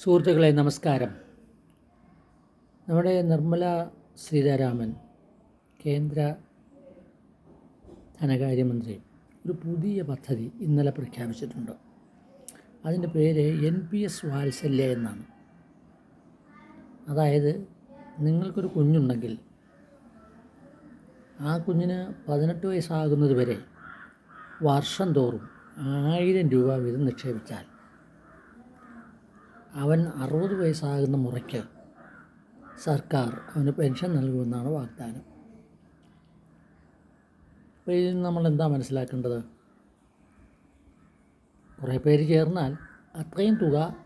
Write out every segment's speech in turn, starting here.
സുഹൃത്തുക്കളെ നമസ്കാരം. നമ്മുടെ നിർമ്മല സീതാരാമൻ കേന്ദ്ര ധനകാര്യമന്ത്രി ഒരു പുതിയ പദ്ധതി ഇന്നലെ പ്രഖ്യാപിച്ചിട്ടുണ്ട്. അതിന്റെ പേര് എൻ പി എസ് വാത്സല്യ എന്നാണ്. അതായത് നിങ്ങൾക്കൊരു കുഞ്ഞുണ്ടെങ്കിൽ ആ കുഞ്ഞിന് പതിനെട്ട് വയസ്സാകുന്നത് വരെ വർഷം തോറും ആയിരം രൂപ വീതം നിക്ഷേപിച്ചാൽ അവൻ അറുപത് വയസ്സാകുന്ന മുറയ്ക്ക് സർക്കാർ അവന് പെൻഷൻ നൽകുമെന്നാണ് വാഗ്ദാനം. അപ്പോൾ ഇതിൽ നമ്മൾ എന്താ മനസ്സിലാക്കേണ്ടത്? കുറേ പേര് ചേർന്നാൽ അത്രയും തുക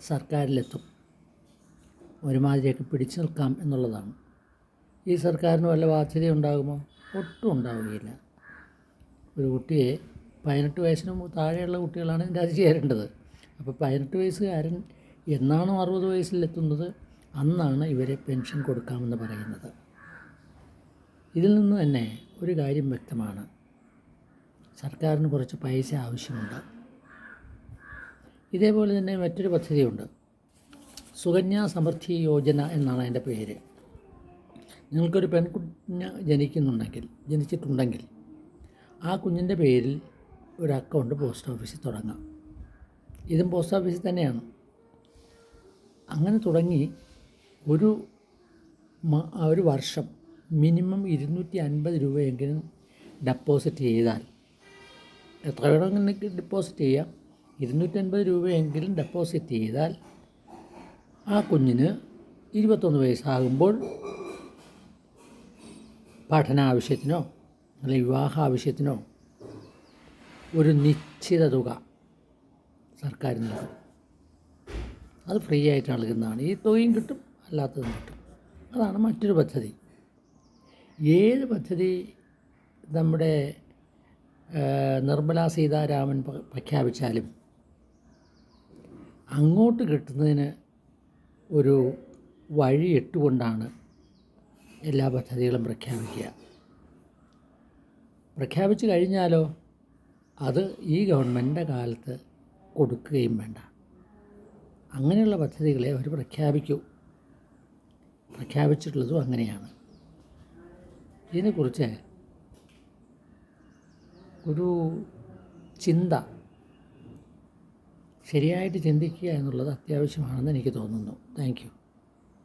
സർക്കാരിലെത്തും. ഒരുമാതിരിയൊക്കെ പിടിച്ചു നിൽക്കാം എന്നുള്ളതാണ്. ഈ സർക്കാരിന് വല്ല ബാധ്യത ഉണ്ടാകുമോ? ഒട്ടും ഉണ്ടാവുകയില്ല. ഒരു കുട്ടിയെ പതിനെട്ട് വയസ്സിന് താഴെയുള്ള കുട്ടികളാണ് ഇതിന്റെ അത് ചേരേണ്ടത്. അപ്പോൾ പതിനെട്ട് വയസ്സുകാരൻ എന്നാണോ അറുപത് വയസ്സിലെത്തുന്നത്? അന്നാണ് ഇവരെ പെൻഷൻ കൊടുക്കാമെന്ന് പറയുന്നത്. ഇതിൽ നിന്ന് തന്നെ ഒരു കാര്യം വ്യക്തമാണ്. സർക്കാരിന് കുറച്ച് പൈസ ആവശ്യമുണ്ട്. ഇതേപോലെ തന്നെ മറ്റൊരു പദ്ധതിയുണ്ട്. സുകന്യാ സമൃദ്ധി യോജന എന്നാണ് അതിന്റെ പേര്. നിങ്ങൾക്കൊരു പെൺകുഞ്ഞ് ജനിക്കുന്നുണ്ടെങ്കിൽ ജനിച്ചിട്ടുണ്ടെങ്കിൽ ആ കുഞ്ഞിന്റെ പേരിൽ ഒരു അക്കൗണ്ട് പോസ്റ്റ് ഓഫീസിൽ തുടങ്ങാം. ഇതും പോസ്റ്റ് ഓഫീസിൽ തന്നെയാണ്. അങ്ങനെ തുടങ്ങി ഒരു ഒരു വർഷം മിനിമം ഇരുന്നൂറ്റി അൻപത് രൂപയെങ്കിലും ഡെപ്പോസിറ്റ് ചെയ്താൽ. എത്ര വേണമെങ്കിൽ ഡെപ്പോസിറ്റ് ചെയ്യാം. ഇരുന്നൂറ്റി അൻപത് രൂപയെങ്കിലും ഡെപ്പോസിറ്റ് ചെയ്താൽ ആ കുഞ്ഞിന് ഇരുപത്തൊന്ന് വയസ്സാകുമ്പോൾ പഠന ആവശ്യത്തിനോ അല്ലെങ്കിൽ വിവാഹ ആവശ്യത്തിനോ ഒരു നിശ്ചിത തുക സർക്കാർ അത് ഫ്രീ ആയിട്ട് നൽകുന്നതാണ്. ഈ തുകയും കിട്ടും അല്ലാത്തതും കിട്ടും. അതാണ് മറ്റൊരു പദ്ധതി. ഏത് പദ്ധതി നമ്മുടെ നിർമ്മലാ സീതാരാമൻ പ്ര- പ്രഖ്യാപിച്ചാലും അങ്ങോട്ട് കിട്ടുന്നതിന് ഒരു വഴി ഇട്ടുകൊണ്ടാണ് എല്ലാ പദ്ധതികളും പ്രഖ്യാപിക്കുക. പ്രഖ്യാപിച്ചു കഴിഞ്ഞാലോ? അത് ഈ ഗവൺമെന്റിന്റെ കാലത്ത് കൊടുക്കുകയും വേണ്ട. അങ്ങനെയുള്ള പദ്ധതികളെ അവർ പ്രഖ്യാപിക്കൂ. പ്രഖ്യാപിച്ചിട്ടുള്ളതും അങ്ങനെയാണ്. ഇതിനെക്കുറിച്ച് ഒരു ചിന്ത ശരിയായിട്ട് ചിന്തിക്കുക എന്നുള്ളത് അത്യാവശ്യമാണെന്ന് എനിക്ക് തോന്നുന്നു. താങ്ക്